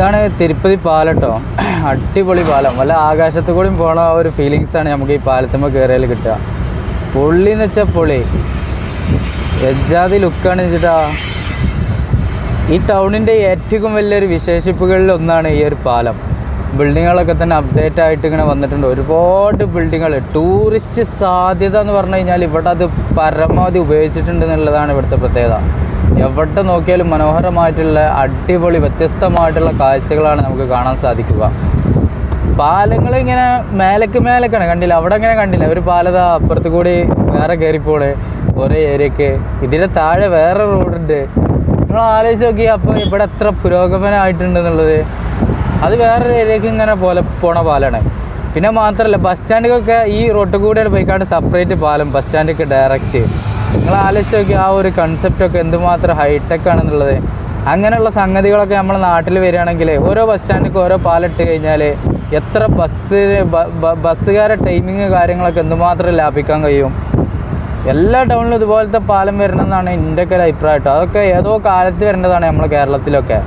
ഇതാണ് തിരുപ്പതി പാലട്ടോ അടിപൊളി പാലം. വല്ല ആകാശത്തു കൂടി പോണ ആ ഒരു ആണ് നമുക്ക് ഈ പാലത്തുമ്പോൾ കയറിയാൽ കിട്ടുക. പൊള്ളി എന്ന് വെച്ചാൽ പൊളി എജാതി ലുക്കാണ് വെച്ചിട്ടാ ഈ ടൗണിന്റെ ഏറ്റവും വലിയൊരു വിശേഷിപ്പുകളിൽ ഒന്നാണ് ഈ ഒരു പാലം. ബിൽഡിങ്ങുകളൊക്കെ തന്നെ അപ്ഡേറ്റ് ആയിട്ട് ഇങ്ങനെ വന്നിട്ടുണ്ട്. ഒരുപാട് ബിൽഡിങ്ങുകൾ ടൂറിസ്റ്റ് സാധ്യത എന്ന് പറഞ്ഞു കഴിഞ്ഞാൽ ഇവിടെ അത് പരമാവധി ഉപയോഗിച്ചിട്ടുണ്ട് എന്നുള്ളതാണ് ഇവിടുത്തെ പ്രത്യേകത. എവിടെ നോക്കിയാലും മനോഹരമായിട്ടുള്ള അടിപൊളി വ്യത്യസ്തമായിട്ടുള്ള കാഴ്ചകളാണ് നമുക്ക് കാണാൻ സാധിക്കുക. പാലങ്ങൾ ഇങ്ങനെ മേലക്ക് മേലക്കാണ് കണ്ടില്ല? അവിടെ അങ്ങനെ കണ്ടില്ല? ഒരു പാലത അപ്പുറത്ത് കൂടി വേറെ കയറിപ്പോണ് ഓരോ ഏരിയക്ക്. ഇതിന്റെ താഴെ വേറെ റോഡുണ്ട്. നിങ്ങൾ ആലോചിച്ച് നോക്കി അപ്പോൾ ഇവിടെ എത്ര പുരോഗമനമായിട്ടുണ്ടെന്നുള്ളത്. അത് വേറൊരു ഏരിയക്ക് ഇങ്ങനെ പോലെ പോണ പാലാണ്. പിന്നെ മാത്രമല്ല ബസ് സ്റ്റാൻഡിലൊക്കെ ഈ റോട്ടിൽ കൂടെയാണ് പോയിക്കാണ്ട് സെപ്പറേറ്റ് പാലം ബസ് സ്റ്റാൻഡിലേക്ക് ഡയറക്റ്റ് നിങ്ങൾ ആലോചിച്ച് നോക്കി ആ ഒരു കൺസെപ്റ്റൊക്കെ എന്തുമാത്രം ഹൈടെക് ആണെന്നുള്ളത്. അങ്ങനെയുള്ള സംഗതികളൊക്കെ നമ്മൾ നാട്ടിൽ വരികയാണെങ്കിൽ ഓരോ ബസ് സ്റ്റാൻഡിലേക്ക് ഓരോ പാലിട്ട് കഴിഞ്ഞാൽ എത്ര ബസ് ബസ്സുകാരെ ടൈമിങ് കാര്യങ്ങളൊക്കെ എന്തുമാത്രം ലാഭിക്കാൻ കഴിയും. എല്ലാ ടൗണിലും ഇതുപോലത്തെ പാലം വരണമെന്നാണ് എന്റെ ഒക്കെ ഒരു അഭിപ്രായം കേട്ടോ. അതൊക്കെ ഏതോ കാലത്ത് വരേണ്ടതാണ് നമ്മൾ കേരളത്തിലൊക്കെ.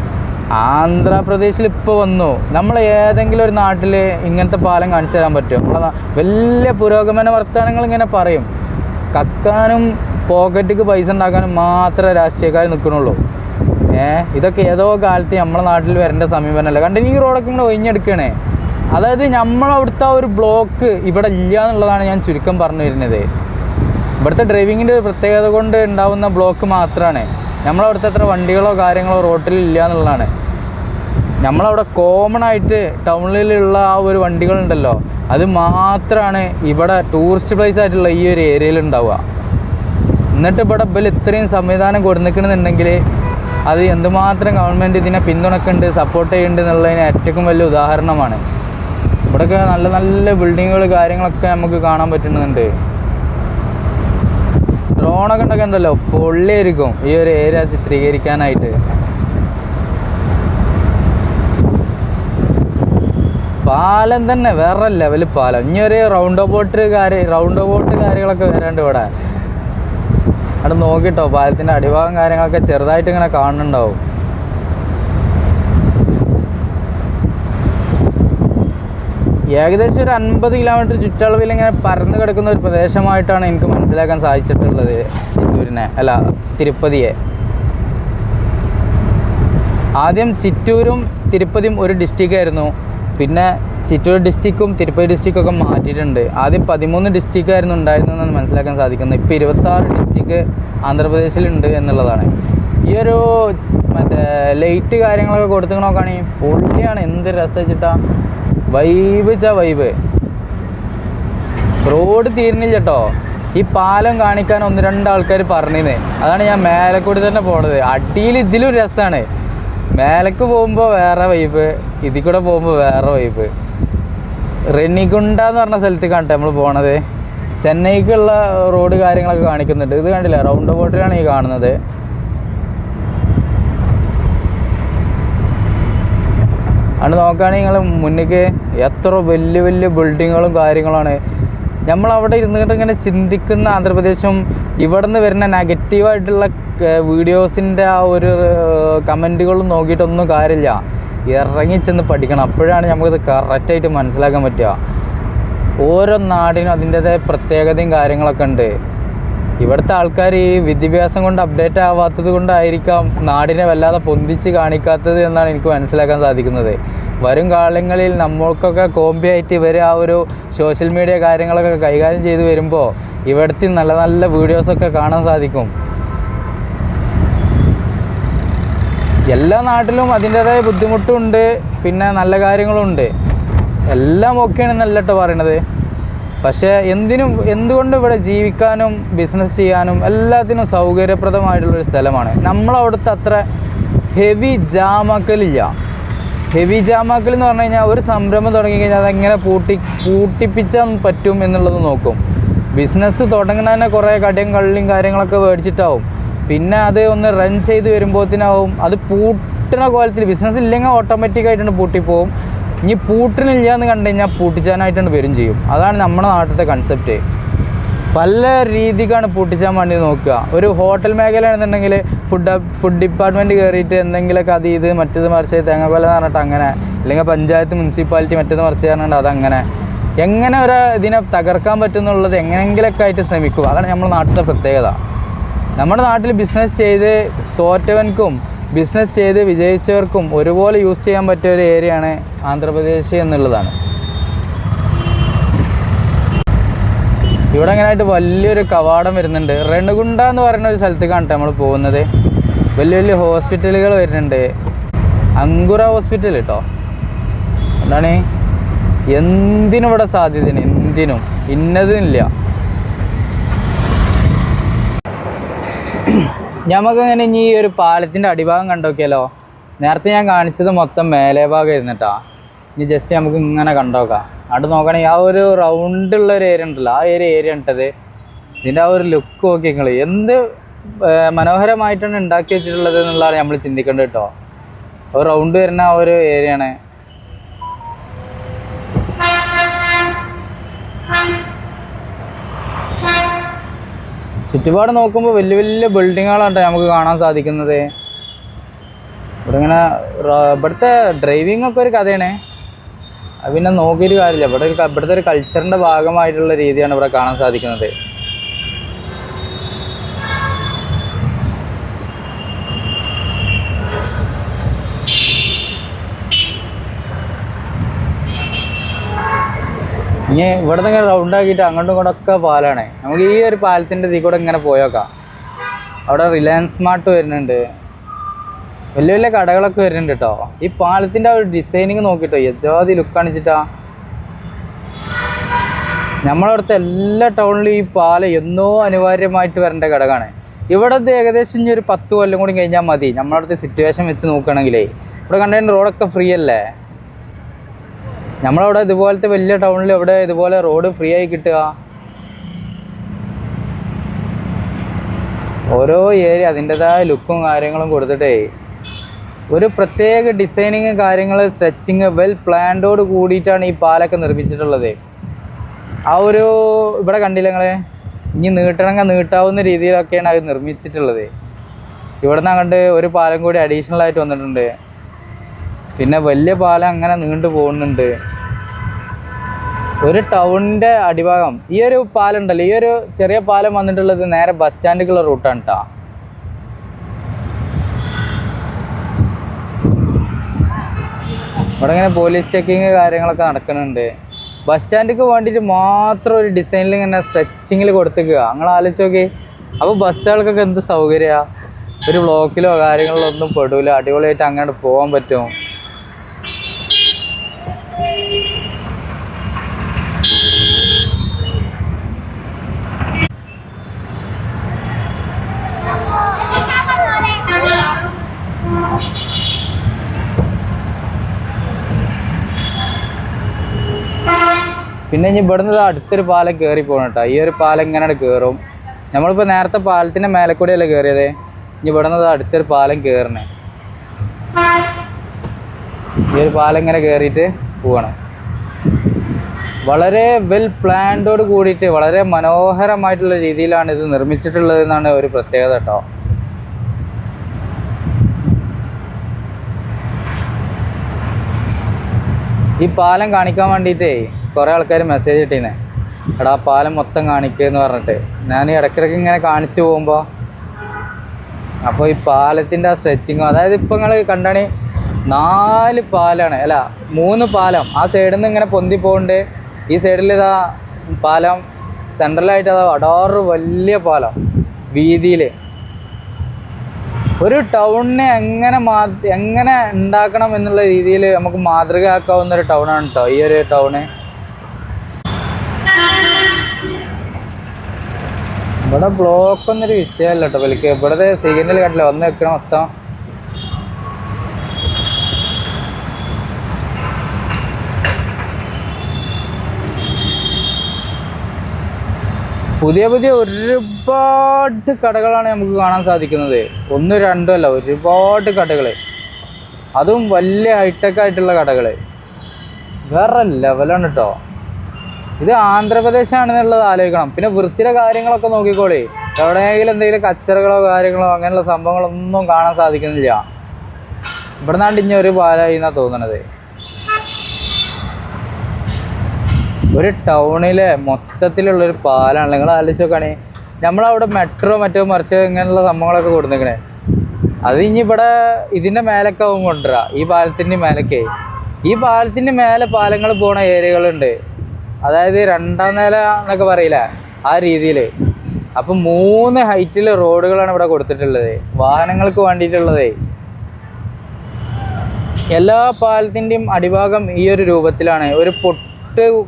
ആന്ധ്രാപ്രദേശിൽ ഇപ്പോൾ വന്നു. നമ്മൾ ഏതെങ്കിലും ഒരു നാട്ടിൽ ഇങ്ങനത്തെ പാലം കാണിച്ചു തരാൻ നമ്മളെ വലിയ പുരോഗമന വർത്തമാനങ്ങൾ ഇങ്ങനെ പറയും. കക്കാനും പോക്കറ്റിക്ക് പൈസ ഉണ്ടാക്കാനും മാത്രമേ രാഷ്ട്രീയക്കാർ നിൽക്കണുള്ളൂ ഏ ഇതൊക്കെ ഏതോ കാലത്ത് നമ്മളെ നാട്ടിൽ വരേണ്ട സമീപനമല്ല കണ്ടിന് ഈ റോഡൊക്കെ ഇങ്ങനെ ഒഴിഞ്ഞെടുക്കണേ. അതായത് നമ്മളവിടുത്തെ ഒരു ബ്ലോക്ക് ഇവിടെ ഇല്ല എന്നുള്ളതാണ് ഞാൻ ചുരുക്കം പറഞ്ഞു വരുന്നത്. ഇവിടുത്തെ ഡ്രൈവിങ്ങിന്റെ പ്രത്യേകത കൊണ്ട് ഉണ്ടാവുന്ന ബ്ലോക്ക് മാത്രമാണ് നമ്മളവിടുത്തെ അത്ര വണ്ടികളോ കാര്യങ്ങളോ റോട്ടിൽ ഇല്ല എന്നുള്ളതാണ്. നമ്മളവിടെ കോമൺ ആയിട്ട് ടൗണിലുള്ള ആ ഒരു വണ്ടികളുണ്ടല്ലോ. അത് മാത്രമാണ് ഇവിടെ ടൂറിസ്റ്റ് പ്ലേസ് ആയിട്ടുള്ള ഈ ഒരു ഏരിയയിൽ ഉണ്ടാവുക. എന്നിട്ട് ഇവിടെ ഇവൽ ഇത്രയും സംവിധാനം കൊടുന്നിക്കണമെന്നുണ്ടെങ്കിൽ അത് എന്തുമാത്രം ഗവൺമെന്റ് ഇതിനെ പിന്തുണക്കുന്നുണ്ട് സപ്പോർട്ട് ചെയ്യുന്നുണ്ട് എന്നുള്ളതിന് ഏറ്റവും വലിയ ഉദാഹരണമാണ്. ഇവിടെയൊക്കെ നല്ല നല്ല ബിൽഡിങ്ങുകൾ കാര്യങ്ങളൊക്കെ നമുക്ക് കാണാൻ പറ്റുന്നുണ്ട്. ഡ്രോണൊക്കെ ഉണ്ടൊക്കെ ഉണ്ടല്ലോ പൊള്ളിയായിരിക്കും ഈ ഒരു ഏരിയ ചിത്രീകരിക്കാനായിട്ട്. പാലം തന്നെ വേറെ ലെവൽ പാലം. ഇനി ഒരു റൗണ്ട് ബോട്ട് കാര്യം റൗണ്ട് ഓഫ് ബോട്ട് കാര്യങ്ങളൊക്കെ വരാണ്ട് ഇവിടെ. അവിടെ നോക്കിട്ടോ പാലത്തിന്റെ അടിഭാഗം കാര്യങ്ങളൊക്കെ ചെറുതായിട്ട് ഇങ്ങനെ കാണുന്നുണ്ടാവും. ഏകദേശം ഒരു അൻപത് കിലോമീറ്റർ ചുറ്റളവിൽ ഇങ്ങനെ പരന്നു കിടക്കുന്ന ഒരു പ്രദേശമായിട്ടാണ് എനിക്ക് മനസ്സിലാക്കാൻ സാധിച്ചിട്ടുള്ളത് ചിറ്റൂരിനെ അല്ല തിരുപ്പതിയെ. ആദ്യം ചിറ്റൂരും തിരുപ്പതിയും ഒരു ഡിസ്ട്രിക്റ്റ് ആയിരുന്നു. പിന്നെ ചിറ്റൂർ ഡിസ്ട്രിക്റ്റും തിരുപ്പതി ഡിസ്ട്രിക്റ്റും ഒക്കെ മാറ്റിയിട്ടുണ്ട്. ആദ്യം പതിമൂന്ന് ഡിസ്ട്രിക്റ്റ് ആയിരുന്നു മനസ്സിലാക്കാൻ സാധിക്കുന്നത്. ഇപ്പോൾ ഇരുപത്താറ് ഡിസ്ട്രിക്റ്റ് ആന്ധ്രാപ്രദേശിലുണ്ട് എന്നുള്ളതാണ്. ഈ ഒരു മറ്റേ ലൈറ്റ് കാര്യങ്ങളൊക്കെ കൊടുത്തു നോക്കുകയാണെങ്കിൽ പൊള്ളിയാണ് എന്ത് രസം വെച്ചിട്ടാ വൈബ് ച വൈബ് റോഡ് തീരുന്നില്ല കേട്ടോ. ഈ പാലം കാണിക്കാൻ ഒന്ന് രണ്ട് ആൾക്കാർ പറഞ്ഞിരുന്നേ. അതാണ് ഞാൻ മേലക്കൂടി തന്നെ പോണത്. അടിയിൽ ഇതിലും രസമാണ് മേലക്ക് പോകുമ്പോൾ വേറെ വൈബ് ഇതിൽ കൂടെ പോകുമ്പോൾ വേറെ വൈബ് റെനിഗുണ്ട എന്ന് പറഞ്ഞ സ്ഥലത്ത് കണ്ടേ നമ്മൾ പോണത്? ചെന്നൈക്കുള്ള റോഡ് കാര്യങ്ങളൊക്കെ കാണിക്കുന്നുണ്ട്. ഇത് കണ്ടില്ല? റൗണ്ട് ബോട്ടിലാണ് ഈ കാണുന്നത്. അത് നോക്കുകയാണെങ്കിൽ നിങ്ങൾ മുന്നിലേക്ക് എത്ര വലിയ വലിയ ബിൽഡിങ്ങുകളും കാര്യങ്ങളാണ്. നമ്മൾ അവിടെ ഇരുന്നിട്ട് ഇങ്ങനെ ചിന്തിക്കുന്ന ആന്ധ്രാപ്രദേശും ഇവിടെ നിന്ന് വരുന്ന നെഗറ്റീവായിട്ടുള്ള വീഡിയോസിന്റെ ആ ഒരു കമന്റുകളും നോക്കിയിട്ടൊന്നും കാര്യമില്ല. ഇറങ്ങി ചെന്ന് പഠിക്കണം. അപ്പോഴാണ് നമുക്കത് കറക്റ്റായിട്ട് മനസ്സിലാക്കാൻ പറ്റുക. ഓരോ നാടിനും അതിന്റെതായ പ്രത്യേകതയും കാര്യങ്ങളൊക്കെ ഉണ്ട്. ഇവിടുത്തെ ആൾക്കാർ ഈ വിദ്യാഭ്യാസം കൊണ്ട് അപ്ഡേറ്റ് ആവാത്തത് കൊണ്ടായിരിക്കാം നാടിനെ വല്ലാതെ പൊന്തിച്ച് കാണിക്കാത്തത് എന്നാണ് എനിക്ക് മനസ്സിലാക്കാൻ സാധിക്കുന്നത്. വരും കാലങ്ങളിൽ നമ്മൾക്കൊക്കെ കോമ്പി ആയിട്ട് ഇവർ ആ ഒരു സോഷ്യൽ മീഡിയ കാര്യങ്ങളൊക്കെ കൈകാര്യം ചെയ്ത് വരുമ്പോൾ ഇവിടുത്തെ നല്ല നല്ല വീഡിയോസൊക്കെ കാണാൻ സാധിക്കും. എല്ലാ നാട്ടിലും അതിന്റെതായ ബുദ്ധിമുട്ടുണ്ട് പിന്നെ നല്ല കാര്യങ്ങളും ഉണ്ട് എല്ലാം ഓക്കെയാണ് നല്ലട്ടോ പറയണത്. പക്ഷേ എന്തിനും എന്തുകൊണ്ടും ഇവിടെ ജീവിക്കാനും ബിസിനസ് ചെയ്യാനും എല്ലാത്തിനും സൗകര്യപ്രദമായിട്ടുള്ളൊരു സ്ഥലമാണ്. നമ്മളവിടുത്തെ അത്ര ഹെവി ജാമാക്കലില്ല ഹെവി ജാമാക്കൽ എന്ന് പറഞ്ഞു കഴിഞ്ഞാൽ ഒരു സംരംഭം തുടങ്ങി കഴിഞ്ഞാൽ അതെങ്ങനെ പൂട്ടി പൂട്ടിപ്പിച്ചാൽ പറ്റും എന്നുള്ളത് നോക്കും. ബിസിനസ് തുടങ്ങുന്നതന്നെ കുറേ കടയും കള്ളിയും കാര്യങ്ങളൊക്കെ മേടിച്ചിട്ടാവും. പിന്നെ അത് ഒന്ന് റൺ ചെയ്ത് വരുമ്പോഴത്തേനാവും അത് പൂട്ടണ കോലത്തിൽ ബിസിനസ് ഇല്ലെങ്കിൽ ഓട്ടോമാറ്റിക് ആയിട്ടാണ് പൂട്ടിപ്പോവും. ഇനി പൂട്ടണില്ല എന്ന് കണ്ടു കഴിഞ്ഞാൽ പൂട്ടിച്ചാനായിട്ടാണ് വരും ചെയ്യും. അതാണ് നമ്മുടെ നാട്ടിലത്തെ കൺസെപ്റ്റ് പല രീതിക്കാണ് പൂട്ടിച്ചാൻ വേണ്ടി നോക്കുക. ഒരു ഹോട്ടൽ മേഖലയാണെന്നുണ്ടെങ്കിൽ ഫുഡ് ഫുഡ് ഡിപ്പാർട്ട്മെന്റ് കയറിയിട്ട് എന്തെങ്കിലുമൊക്കെ അത് ഇത് മറ്റേത് മറിച്ച് തേങ്ങാക്കൊല എന്ന് പറഞ്ഞിട്ട് അങ്ങനെ. അല്ലെങ്കിൽ പഞ്ചായത്ത് മുനിസിപ്പാലിറ്റി മറ്റേത് മറിച്ച് പറഞ്ഞിട്ട് അതങ്ങനെ. എങ്ങനെ ഒരു ഇതിനെ തകർക്കാൻ പറ്റുന്നുള്ളത് എങ്ങനെയെങ്കിലൊക്കെ ആയിട്ട് ശ്രമിക്കും അതാണ് നമ്മുടെ നാട്ടിലത്തെ പ്രത്യേകത. നമ്മുടെ നാട്ടിൽ ബിസിനസ് ചെയ്ത് തോറ്റവൻക്കും ബിസിനസ് ചെയ്ത് വിജയിച്ചവർക്കും ഒരുപോലെ യൂസ് ചെയ്യാൻ പറ്റിയ ഒരു ഏരിയയാണ് ആന്ധ്രാപ്രദേശ് എന്നുള്ളതാണ്. ഇവിടെ അങ്ങനെ ആയിട്ട് വലിയൊരു കവാടം വരുന്നുണ്ട്. റെണുകുണ്ട എന്ന് പറയുന്ന ഒരു സ്ഥലത്തേക്കാണ് നമ്മൾ പോകുന്നത്. വലിയ വലിയ ഹോസ്പിറ്റലുകൾ വരുന്നുണ്ട്. അങ്കുറ ഹോസ്പിറ്റൽ കേട്ടോ എന്താണ്? എന്തിനും ഇവിടെ സാധ്യതയാണ്. എന്തിനും. ഇന്നതില്ല ഞമ്മക്കങ്ങനെ ഇനി ഈ ഒരു പാലത്തിന്റെ അടിഭാഗം കണ്ടോക്കിയാലോ? നേരത്തെ ഞാൻ കാണിച്ചത് മൊത്തം മേലേ ഭാഗം ഇരുന്നിട്ടാ ഇനി ജസ്റ്റ് നമുക്ക് ഇങ്ങനെ കണ്ടോക്കാം അവിടെ നോക്കുകയാണെങ്കിൽ ആ ഒരു റൗണ്ട് ഉള്ള ഒരു ഏരിയ ഉണ്ടല്ലോ. ആ ഒരു ഏരിയ ഉണ്ടത്. ഇതിന്റെ ആ ഒരു ലുക്ക് നോക്കി നിങ്ങൾ എന്ത് മനോഹരമായിട്ടാണ് ഉണ്ടാക്കി വെച്ചിട്ടുള്ളത് എന്നുള്ളതാണ് നമ്മൾ ചിന്തിക്കേണ്ടത് കേട്ടോ. ഒരു റൗണ്ട് വരുന്ന ആ ഒരു ഏരിയ ആണ്. ചുറ്റുപാട് നോക്കുമ്പോൾ വലിയ വലിയ ബിൽഡിങ്ങുകളാണ് നമുക്ക് കാണാൻ സാധിക്കുന്നത്. ഇവിടെ ഇങ്ങനെ ഇവിടുത്തെ ഡ്രൈവിംഗ് ഒക്കെ ഒരു കഥയാണ്. പിന്നെ നോക്കിയിട്ട് കാര്യമില്ല. ഇവിടെ ഒരു ഇവിടുത്തെ ഒരു കൾച്ചറിന്റെ ഭാഗമായിട്ടുള്ള രീതിയാണ് ഇവിടെ കാണാൻ സാധിക്കുന്നത്. ഇനി ഇവിടെ നിന്ന് റൗണ്ട് ആക്കിയിട്ട് അങ്ങോട്ടും ഇങ്ങോട്ടൊക്കെ പാലാണ്. നമുക്ക് ഈ ഒരു പാലത്തിന്റെ ഇതിൽ കൂടെ ഇങ്ങനെ പോയേക്കാം. അവിടെ റിലയൻസ് മാർട്ട് വരുന്നുണ്ട്. വലിയ വലിയ കടകളൊക്കെ വരുന്നുണ്ട് കേട്ടോ ഈ പാലത്തിന്റെ ആ ഒരു ഡിസൈനിങ് നോക്കിട്ടോ യജാതി ലുക്ക് കാണിച്ചിട്ടാ നമ്മളവിടുത്തെ എല്ലാ ടൗണിലും ഈ പാലം എന്നോ അനിവാര്യമായിട്ട് വരേണ്ട ഘടകമാണ് ഇവിടെ ഏകദേശം ഇനി ഒരു പത്ത് കൊല്ലം കൂടി കഴിഞ്ഞാൽ മതി. നമ്മളവിടുത്തെ സിറ്റുവേഷൻ വെച്ച് നോക്കുകയാണെങ്കിലേ. ഇവിടെ കണ്ടതിന്റെ റോഡൊക്കെ ഫ്രീ അല്ലേ? നമ്മളവിടെ ഇതുപോലത്തെ വലിയ ടൗണിൽ ഇവിടെ ഇതുപോലെ റോഡ് ഫ്രീ ആയി കിട്ടുക. ഓരോ ഏരിയ അതിന്റെതായ ലുക്കും കാര്യങ്ങളും കൊടുത്തിട്ടേ. ഒരു പ്രത്യേക ഡിസൈനിങ് കാര്യങ്ങൾ സ്ട്രെച്ചിങ് വെൽ പ്ലാൻഡോട് കൂടിയിട്ടാണ് ഈ പാലൊക്കെ നിർമ്മിച്ചിട്ടുള്ളത്. ആ ഒരു ഇവിടെ കണ്ടില്ല നിങ്ങളെ? ഇനി നീട്ടണമെങ്കിൽ നീട്ടാവുന്ന രീതിയിലൊക്കെയാണ് അത് നിർമ്മിച്ചിട്ടുള്ളത്. ഇവിടെ നിന്ന് അങ്ങോട്ട് ഒരു പാലം കൂടി അഡീഷണൽ ആയിട്ട് വന്നിട്ടുണ്ട്. പിന്നെ വലിയ പാലം അങ്ങനെ നീണ്ടു പോകുന്നുണ്ട്. ഒരു ടൗണിന്റെ അടിഭാഗം. ഈ ഒരു പാലം ഉണ്ടല്ലോ ഈ ഒരു ചെറിയ പാലം വന്നിട്ടുള്ളത് നേരെ ബസ് സ്റ്റാൻഡിലേക്കുള്ള റൂട്ടാണ് കേട്ടോ ഇവിടെ ഇങ്ങനെ പോലീസ് ചെക്കിങ് കാര്യങ്ങളൊക്കെ നടക്കുന്നുണ്ട്. ബസ് സ്റ്റാൻഡിക്ക് വേണ്ടിയിട്ട് മാത്രം ഒരു ഡിസൈനിൽ ഇങ്ങനെ സ്ട്രെച്ചിങ്ങിൽ കൊടുത്തേക്കുക. നിങ്ങൾ ആലോചിച്ച് നോക്കി. അപ്പോൾ ബസ്സുകൾക്കൊക്കെ എന്ത് സൗകര്യമാണ് ഒരു ബ്ലോക്കിലോ കാര്യങ്ങളിലോ ഒന്നും പെടൂല. അടിപൊളിയായിട്ട് അങ്ങോട്ട് പോകാൻ പറ്റും. പിന്നെ ഇനി ഇവിടുന്ന് അടുത്തൊരു പാലം കയറി പോകണം കേട്ടോ ഈ ഒരു പാലം ഇങ്ങനെ കയറും നമ്മളിപ്പോൾ നേരത്തെ പാലത്തിന്റെ മേലെ കൂടെയല്ലേ കയറിയത് ഇനി ഇവിടുന്ന് അടുത്തൊരു പാലം കയറണേ ഈ ഒരു പാലം ഇങ്ങനെ കയറിയിട്ട് പോകണം വളരെ വെൽ പ്ലാൻഡോട് കൂടിയിട്ട് വളരെ മനോഹരമായിട്ടുള്ള രീതിയിലാണ് ഇത് നിർമ്മിച്ചിട്ടുള്ളത് എന്നാണ് ഒരു പ്രത്യേകത കേട്ടോ ഈ പാലം കാണിക്കാൻ വേണ്ടിയിട്ടേ കുറേ ആൾക്കാർ മെസ്സേജ് ഇട്ടീന്നെ എടാ പാലം മൊത്തം കാണിക്കുക എന്ന് പറഞ്ഞിട്ട്. ഞാൻ ഇടയ്ക്കിടയ്ക്ക് ഇങ്ങനെ കാണിച്ചു പോകുമ്പോൾ അപ്പോൾ ഈ പാലത്തിന്റെ ആ സ്ട്രെച്ചിങ്ങും അതായത് ഇപ്പം നിങ്ങൾ കണ്ടാണി നാല് പാലാണ് അല്ല മൂന്ന് പാലം. ആ സൈഡിൽ നിന്ന് ഇങ്ങനെ പൊന്തി പോകുന്നുണ്ട് ഈ സൈഡിൽ ഇതാ പാലം സെൻട്രലായിട്ട് അതാ അടാറ് വലിയ പാലം വീതിയിൽ ഒരു ടൗണിനെ എങ്ങനെ എങ്ങനെ ഉണ്ടാക്കണം എന്നുള്ള രീതിയിൽ നമുക്ക് മാതൃകയാക്കാവുന്ന ഒരു ടൗണാണ് കേട്ടോ ഈ ഒരു ടൗണ്. ഇവിടെ ബ്ലോക്ക് ഒന്നൊരു വിഷയമല്ല കേട്ടോ വലിക്ക് ഇവിടുത്തെ സിഗ്നൽ കണ്ടില്ല? വന്ന് വെക്കണം മൊത്തം. പുതിയ പുതിയ ഒരുപാട് കടകളാണ് നമുക്ക് കാണാൻ സാധിക്കുന്നത്. ഒന്ന് രണ്ടും അല്ല ഒരുപാട് കടകൾ അതും വലിയ ഹൈടെക് ആയിട്ടുള്ള കടകൾ വേറെ ലെവലാണ് കേട്ടോ ഇത് ആന്ധ്രാപ്രദേശാണെന്നുള്ളത് ആലോചിക്കണം. പിന്നെ വൃത്തിയുടെ കാര്യങ്ങളൊക്കെ നോക്കിക്കോളി. എവിടെയെങ്കിലും എന്തെങ്കിലും കച്ചറകളോ കാര്യങ്ങളോ അങ്ങനെയുള്ള സംഭവങ്ങളൊന്നും കാണാൻ സാധിക്കുന്നില്ല. ഇവിടെ നിന്നാണ്ട് ഇനി ഒരു പാലായി എന്നാണ് തോന്നണത്. ഒരു ടൗണിലെ മൊത്തത്തിലുള്ള ഒരു പാലാണ്. നിങ്ങൾ ആലോചിച്ച് നോക്കുകയാണെങ്കിൽ നമ്മളവിടെ മെട്രോ മറ്റോ മറിച്ച് ഇങ്ങനെയുള്ള സംഭവങ്ങളൊക്കെ കൊടുത്തേക്കണേ അത് ഇനി ഇവിടെ ഇതിന്റെ മേലൊക്കെ ആവും കൊണ്ടുവരാ. ഈ പാലത്തിന്റെ മേലൊക്കെ. ഈ പാലത്തിന്റെ മേലെ പാലങ്ങൾ പോണ ഏരിയകളുണ്ട്. അതായത് രണ്ടാം നില എന്നൊക്കെ പറയില്ല ആ രീതിയിൽ അപ്പം മൂന്ന് ഹൈറ്റിൽ റോഡുകളാണ് ഇവിടെ കൊടുത്തിട്ടുള്ളത്. വാഹനങ്ങൾക്ക് വേണ്ടിയിട്ടുള്ളതേ. എല്ലാ പാലത്തിന്റെയും അടിഭാഗം ഈ ഒരു രൂപത്തിലാണ്. ഒരു പൊട്ട്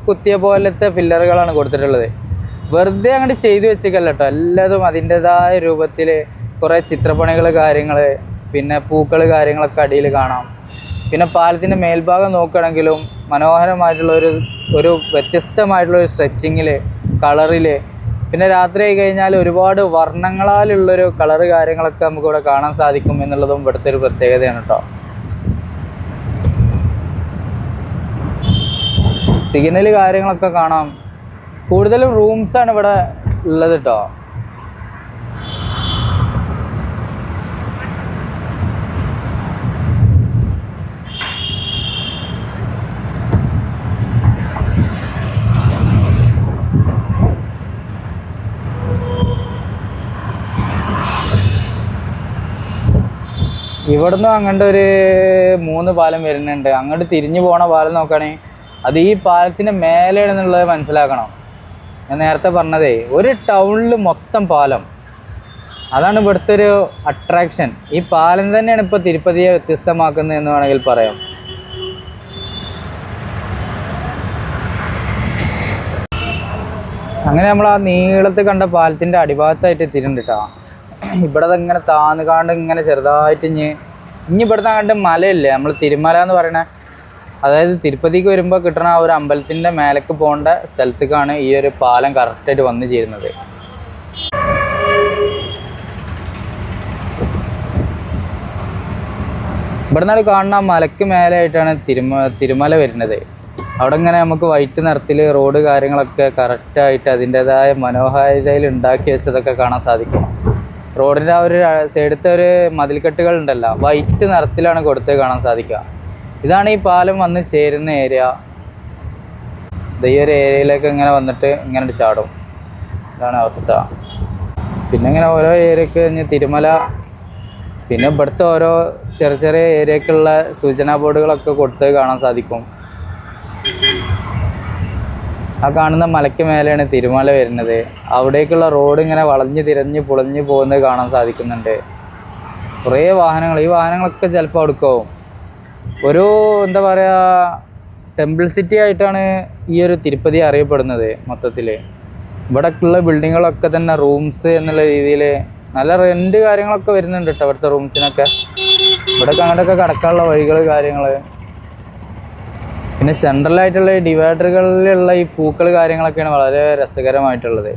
കുത്തിയ പോലത്തെ ഫില്ലറുകളാണ് കൊടുത്തിട്ടുള്ളത്. വെറുതെ അങ്ങോട്ട് ചെയ്തു വെച്ചേക്കല്ല കേട്ടോ എല്ലാതും അതിന്റെതായ രൂപത്തിൽ കുറേ ചിത്രപ്പണികൾ കാര്യങ്ങൾ പിന്നെ പൂക്കൾ കാര്യങ്ങളൊക്കെ അടിയിൽ കാണാം. പിന്നെ പാലത്തിന്റെ മേൽഭാഗം നോക്കുകയാണെങ്കിലും മനോഹരമായിട്ടുള്ള ഒരു ഒരു വ്യത്യസ്തമായിട്ടുള്ള ഒരു സ്ട്രെച്ചിങ്ങിൽ കളറിൽ പിന്നെ രാത്രി ആയി കഴിഞ്ഞാൽ ഒരുപാട് വർണങ്ങളാലുള്ളൊരു കളറ് കാര്യങ്ങളൊക്കെ നമുക്കിവിടെ കാണാൻ സാധിക്കും എന്നുള്ളതും ഇവിടുത്തെ ഒരു പ്രത്യേകതയാണ് കേട്ടോ സിഗ്നൽ കാര്യങ്ങളൊക്കെ കാണാം. കൂടുതലും റൂംസ് ആണ് ഇവിടെ ഉള്ളത് കേട്ടോ ഇവിടുന്ന് അങ്ങോട്ട് ഒരു മൂന്ന് പാലം വരുന്നുണ്ട്. അങ്ങോട്ട് തിരിഞ്ഞു പോണ പാലം നോക്കുകയാണെങ്കിൽ അത് ഈ പാലത്തിന്റെ മേലെയാണെന്നുള്ളത് മനസ്സിലാക്കണം. ഞാൻ നേരത്തെ പറഞ്ഞതേ ഒരു ടൗണിൽ മൊത്തം പാലം. അതാണ് ഇവിടുത്തെ ഒരു അട്രാക്ഷൻ ഈ പാലം തന്നെയാണ് ഇപ്പോൾ തിരുപ്പതിയെ വ്യത്യസ്തമാക്കുന്നത് എന്ന് വേണമെങ്കിൽ പറയാം. അങ്ങനെ നമ്മൾ ആ നീളത്ത് കണ്ട പാലത്തിന്റെ അടിഭാഗത്തായിട്ട് എത്തിയിട്ടുണ്ട് കേട്ടോ ഇവിടെ ഇങ്ങനെ താന്ന് കാണ്ട് ഇങ്ങനെ ചെറുതായിട്ട് ഇഞ്ഞ് ഇനി ഇവിടുന്ന് കണ്ട് മലയില്ലേ? നമ്മൾ തിരുമല എന്ന് പറയണ അതായത് തിരുപ്പതിക്ക് വരുമ്പോൾ കിട്ടുന്ന ആ ഒരു അമ്പലത്തിന്റെ മേലേക്ക് പോകേണ്ട സ്ഥലത്തേക്കാണ് ഈ ഒരു പാലം കറക്റ്റായിട്ട് വന്നു ചേരുന്നത്. ഇവിടെ നിന്ന് കാണുന്ന മലക്ക് മേലെയായിട്ടാണ് തിരുമ തിരുമല വരുന്നത്. അവിടെ ഇങ്ങനെ നമുക്ക് വൈറ്റ് നിറത്തിൽ റോഡ് കാര്യങ്ങളൊക്കെ കറക്റ്റായിട്ട് അതിന്റെതായ മനോഹാരിതയിൽ ഉണ്ടാക്കി വെച്ചതൊക്കെ കാണാൻ സാധിക്കും. റോഡിന്റെ ആ ഒരു സൈഡത്തെ ഒരു മതിൽക്കെട്ടുകൾ ഉണ്ടല്ലോ വൈറ്റ് നിറത്തിലാണ് കൊടുത്ത് കാണാൻ സാധിക്കുക. ഇതാണ് ഈ പാലം വന്ന് ചേരുന്ന ഏരിയ ഈ ഒരു ഏരിയയിലേക്ക് ഇങ്ങനെ വന്നിട്ട് ഇങ്ങനെ ചാടും. ഇതാണ് അവസ്ഥ. പിന്നെ ഇങ്ങനെ ഓരോ ഏരിയക്ക് കഴിഞ്ഞ് തിരുമല പിന്നെ ഇവിടുത്തെ ഓരോ ചെറിയ ചെറിയ ഏരിയക്കുള്ള സൂചനാ ബോർഡുകളൊക്കെ കൊടുത്ത് കാണാൻ സാധിക്കും. ആ കാണുന്ന മലയ്ക്ക് മേലെയാണ് തിരുമല വരുന്നത്. അവിടേക്കുള്ള റോഡ് ഇങ്ങനെ വളഞ്ഞ് തിരഞ്ഞ് പുളഞ്ഞ് പോകുന്നത് കാണാൻ സാധിക്കുന്നുണ്ട്. കുറേ വാഹനങ്ങൾ ഈ വാഹനങ്ങളൊക്കെ ചിലപ്പോൾ അടുക്കാവും ഒരു എന്താ പറയുക ടെമ്പിൾ സിറ്റി ആയിട്ടാണ് ഈ ഒരു തിരുപ്പതി അറിയപ്പെടുന്നത് മൊത്തത്തിൽ ഇവിടെയൊക്കെയുള്ള ബിൽഡിങ്ങുകളൊക്കെ തന്നെ റൂംസ് എന്നുള്ള രീതിയിൽ നല്ല റെന്റ് കാര്യങ്ങളൊക്കെ വരുന്നുണ്ട് കേട്ടോ അവിടുത്തെ റൂംസിനൊക്കെ ഇവിടെയൊക്കെ അങ്ങോട്ടൊക്കെ കടക്കാനുള്ള വഴികൾ കാര്യങ്ങൾ പിന്നെ സെൻട്രലായിട്ടുള്ള ഈ ഡിവൈഡറുകളിലുള്ള ഈ പൂക്കൾ കാര്യങ്ങളൊക്കെയാണ് വളരെ രസകരമായിട്ടുള്ളത്.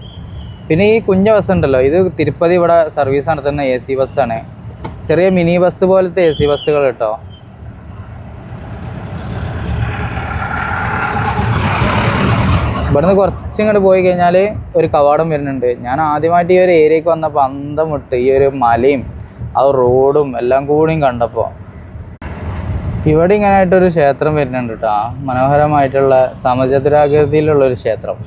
പിന്നെ ഈ കുഞ്ഞ ബസ് ഉണ്ടല്ലോ ഇത് തിരുപ്പതി ഇവിടെ സർവീസ് നടത്തുന്ന എ സി ബസ്സാണ് ചെറിയ മിനി ബസ് പോലത്തെ എ സി ബസ്സുകൾ കേട്ടോ ഇവിടുന്ന് കുറച്ചിങ്ങോട്ട് പോയി കഴിഞ്ഞാൽ ഒരു കവാടം വരുന്നുണ്ട്. ഞാൻ ആദ്യമായിട്ട് ഈ ഒരു ഏരിയക്ക് വന്നപ്പോൾ അന്തം വിട്ട് ഈ ഒരു മലയും ആ റോഡും എല്ലാം കൂടിയും കണ്ടപ്പോൾ ഇവിടെ ഇങ്ങനെ ആയിട്ടൊരു ക്ഷേത്രം വരുന്നുണ്ട് കേട്ടോ മനോഹരമായിട്ടുള്ള സമചതുരാകൃതിയിലുള്ള ഒരു ക്ഷേത്രം.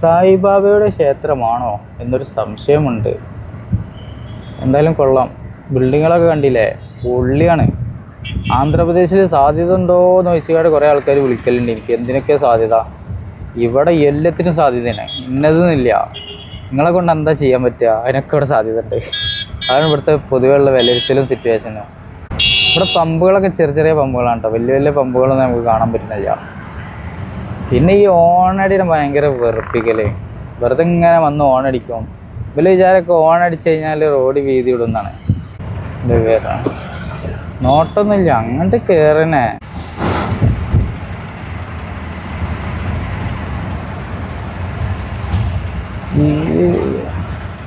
സായിബാബയുടെ ക്ഷേത്രമാണോ എന്നൊരു സംശയമുണ്ട്. എന്തായാലും കൊള്ളാം. ബിൽഡിങ്ങുകളൊക്കെ കണ്ടില്ലേ? പൊള്ളിയാണ്. ആന്ധ്രാപ്രദേശിൽ സാധ്യത ഉണ്ടോ എന്ന് ചോദിച്ചാൽ കുറേ ആൾക്കാർ വിളിക്കലുണ്ട്. എനിക്ക് എന്തിനൊക്കെ സാധ്യത? ഇവിടെ എല്ലാത്തിനും സാധ്യതയാണ്. ഇന്നതെന്നില്ല നിങ്ങളെ കൊണ്ട് എന്താ ചെയ്യാൻ പറ്റുക? അതിനൊക്കെ ഇവിടെ സാധ്യത ഉണ്ട് അതാണ് ഇവിടുത്തെ പൊതുവെയുള്ള വിലയിരുത്തലും സിറ്റുവേഷനും ഇവിടെ പമ്പുകളൊക്കെ ചെറിയ ചെറിയ പമ്പുകളാണ് കേട്ടോ വലിയ വലിയ പമ്പുകളൊന്നും നമുക്ക് കാണാൻ പറ്റുന്നില്ല. പിന്നെ ഈ ഓണടിയുടെ ഭയങ്കര വെറുപ്പിക്കൽ. വെറുതെ ഇങ്ങനെ വന്ന് ഓണടിക്കും. വലിയ വിചാരമൊക്കെ ഓണടിച്ചു കഴിഞ്ഞാൽ റോഡ് വീതി ഇടുന്നതാണ് എന്റെ പേരാണ് നോട്ടൊന്നുമില്ല. അങ്ങോട്ട് കയറണേ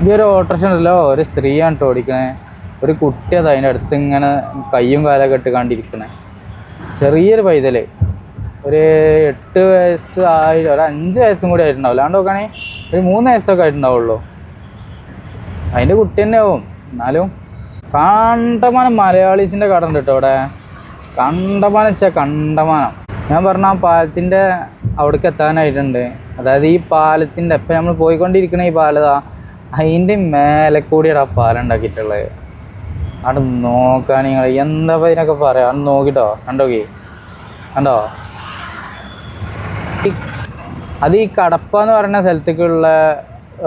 ഈ ഒരു ഓട്ടോറിക്ഷ ഉണ്ടല്ലോ. ഒരു സ്ത്രീയാണ് ഓടിക്കണേ. ഒരു കുട്ടി അത് അതിന്റെ അടുത്ത് ഇങ്ങനെ കയ്യും കാലൊക്കെ ഇട്ട് കണ്ടിരിക്കണേ. ചെറിയൊരു പൈതൽ ഒരു എട്ട് വയസ്സ് ആയി ഒരു അഞ്ച് വയസ്സും കൂടി ആയിട്ടുണ്ടാവും. അല്ലാണ്ട് നോക്കുകയാണെങ്കിൽ ഒരു മൂന്ന് വയസ്സൊക്കെ ആയിട്ടുണ്ടാവുള്ളൂ. അതിന്റെ കുട്ടി തന്നെ ആവും. എന്നാലും കണ്ടമാനം മലയാളീസിന്റെ കട ഉണ്ട് കേട്ടോ അവിടെ. കണ്ടമാനം വെച്ചാൽ കണ്ടമാനം. ഞാൻ പറഞ്ഞ ആ പാലത്തിന്റെ അവിടേക്ക് എത്താനായിട്ടുണ്ട്. അതായത് ഈ പാലത്തിന്റെ ഇപ്പം നമ്മൾ പോയിക്കൊണ്ടിരിക്കണ ഈ പാലതാ അതിന്റെ മേലെ കൂടിയാണ് ആ പാലം ഉണ്ടാക്കിയിട്ടുള്ളത് അവിടെ നോക്കാൻ നിങ്ങൾ എന്താ ഇതിനൊക്കെ പറയാം? അവിടെ നോക്കിട്ടോ കണ്ടോ കണ്ടോ? അത് ഈ കടപ്പ എന്ന് പറയുന്ന സ്ഥലത്തേക്കുള്ള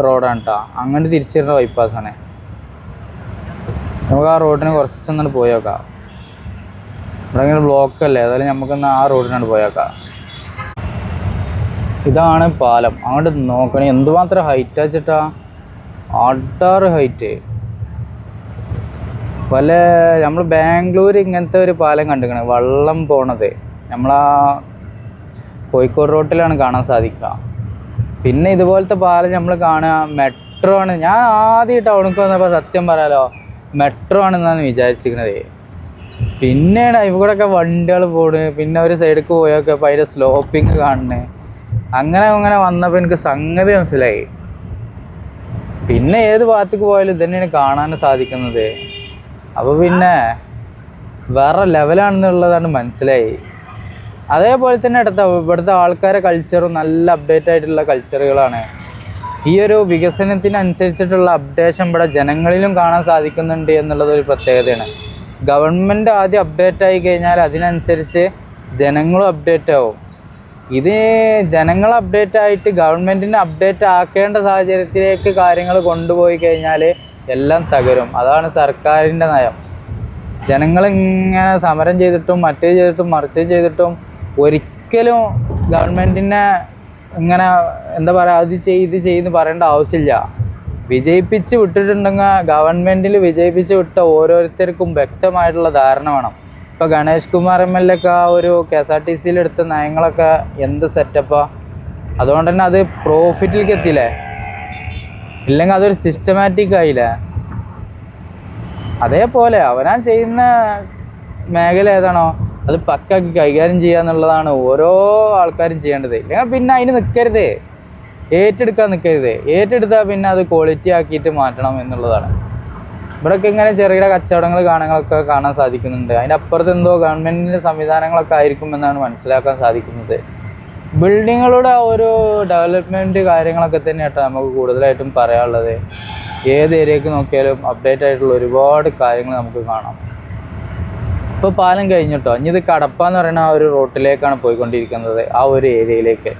റോഡാണ് കേട്ടോ അങ്ങോട്ട് തിരിച്ചിരുന്ന ബൈപ്പാസാണ് നമുക്ക് ആ റോഡിന് കുറച്ചൊന്നാണ് പോയി നോക്കാം. ഇവിടെ ഇങ്ങനെ ബ്ലോക്ക് അല്ലേ? അതായത് നമുക്കൊന്ന് ആ റോഡിനാണ് പോയേക്കാം ഇതാണ് പാലം. അങ്ങോട്ട് നോക്കണേ. എന്തുമാത്രം ഹൈറ്റ് വെച്ചിട്ടാ? അടാറ് ഹൈറ്റ് പല നമ്മൾ ബാംഗ്ലൂർ ഇങ്ങനത്തെ ഒരു പാലം കണ്ടിരിക്കണേ വള്ളം പോണത്. നമ്മളാ കോഴിക്കോട് റോട്ടിലാണ് കാണാൻ സാധിക്കുക. പിന്നെ ഇതുപോലത്തെ പാലം നമ്മൾ കാണുക മെട്രോ ആണ്. ഞാൻ ആദ്യം ടൗണിൽ വന്നപ്പോൾ സത്യം പറയാലോ മെട്രോ ആണെന്നാണ് വിചാരിച്ചിരിക്കുന്നത് പിന്നെയാണ് ഇവിടെയൊക്കെ വണ്ടികൾ പോണ്. പിന്നെ ഒരു സൈഡിലേക്ക് പോയൊക്കെ അപ്പോൾ അതിന്റെ സ്ലോപ്പിങ് കാണുന്നത് അങ്ങനെ അങ്ങനെ വന്നപ്പോൾ എനിക്ക് സംഗതി മനസ്സിലായി. പിന്നെ ഏത് ഭാഗത്തേക്ക് പോയാലും ഇതന്നെയാണ് കാണാൻ സാധിക്കുന്നത്. അപ്പോൾ പിന്നെ വേറെ ലെവലാണെന്നുള്ളതാണ് മനസ്സിലായി. അതേപോലെ തന്നെ അടുത്ത ഇവിടുത്തെ ആൾക്കാരെ കൾച്ചറും നല്ല അപ്ഡേറ്റ് ആയിട്ടുള്ള കൾച്ചറുകളാണ് ഈ ഒരു വികസനത്തിനനുസരിച്ചിട്ടുള്ള അപ്ഡേഷൻ ഇവിടെ ജനങ്ങളിലും കാണാൻ സാധിക്കുന്നുണ്ട് എന്നുള്ളത് ഒരു പ്രത്യേകതയാണ്. ഗവൺമെന്റ് ആദ്യം അപ്ഡേറ്റ് ആയി കഴിഞ്ഞാൽ അതിനനുസരിച്ച് ജനങ്ങളും അപ്ഡേറ്റ് ആവും. ഇത് ജനങ്ങൾ അപ്ഡേറ്റ് ആയിട്ട് ഗവൺമെന്റിനെ അപ്ഡേറ്റ് ആക്കേണ്ട സാഹചര്യത്തിലേക്ക് കാര്യങ്ങൾ കൊണ്ടുപോയി കഴിഞ്ഞാൽ എല്ലാം തകരും. അതാണ് സർക്കാരിന്റെ നയം. ജനങ്ങൾ ഇങ്ങനെ സമരം ചെയ്തിട്ടും മറ്റേ ചെയ്തിട്ടും മറിച്ച് ചെയ്തിട്ടും ഒരിക്കലും ഗവൺമെന്റിനെ ഇങ്ങനെ എന്താ പറയുക അത് ചെയ്ത് ഇത് ചെയ്ത് പറയേണ്ട ആവശ്യമില്ല. വിജയിപ്പിച്ച് വിട്ടിട്ടുണ്ടെങ്കിൽ ഗവൺമെന്റിൽ വിജയിപ്പിച്ച് വിട്ട ഓരോരുത്തർക്കും വ്യക്തമായിട്ടുള്ള ധാരണ വേണം. ഇപ്പോൾ ഗണേഷ് കുമാർ എം എൽ ഒക്കെ ആ ഒരു കെ എസ് ആർ ടി സിയിൽ എടുത്ത നയങ്ങളൊക്കെ എന്ത് സെറ്റപ്പാ അതുകൊണ്ട് തന്നെ അത് പ്രോഫിറ്റിലേക്ക് എത്തിയില്ലേ? ഇല്ലെങ്കിൽ അതൊരു സിസ്റ്റമാറ്റിക് ആയില്ലേ? അതേപോലെ അവനാൻ ചെയ്യുന്ന മേഖല ഏതാണോ അത് പക്കാക്കി കൈകാര്യം ചെയ്യുക എന്നുള്ളതാണ് ഓരോ ആൾക്കാരും ചെയ്യേണ്ടത്. ഇല്ലെങ്കിൽ പിന്നെ അതിന് നിൽക്കരുത് ഏറ്റെടുക്കാൻ നിൽക്കരുത് ഏറ്റെടുത്താൽ പിന്നെ അത് ക്വാളിറ്റി ആക്കിയിട്ട് മാറ്റണം എന്നുള്ളതാണ്. ഇവിടെയൊക്കെ ഇങ്ങനെ ചെറുകിട കച്ചവടങ്ങൾ കാണാനൊക്കെ കാണാൻ സാധിക്കുന്നുണ്ട്. അതിന്റെ അപ്പുറത്ത് എന്തോ ഗവൺമെന്റിന്റെ സംവിധാനങ്ങളൊക്കെ ആയിരിക്കും എന്നാണ് മനസ്സിലാക്കാൻ സാധിക്കുന്നത്. ബിൽഡിങ്ങുകളുടെ ഒരു ഡെവലപ്മെന്റ് കാര്യങ്ങളൊക്കെ തന്നെ കേട്ടോ നമുക്ക് കൂടുതലായിട്ടും പറയാനുള്ളത്. ഏത് ഏരിയക്ക് നോക്കിയാലും അപ്ഡേറ്റ് ആയിട്ടുള്ള ഒരുപാട് കാര്യങ്ങൾ നമുക്ക് കാണാം. ഇപ്പോൾ പാലം കഴിഞ്ഞിട്ടോ? ഇനി ഇത് കടപ്പ എന്ന് പറയുന്ന ആ ഒരു റോട്ടിലേക്കാണ് പോയിക്കൊണ്ടിരിക്കുന്നത് ആ ഒരു ഏരിയയിലേക്ക്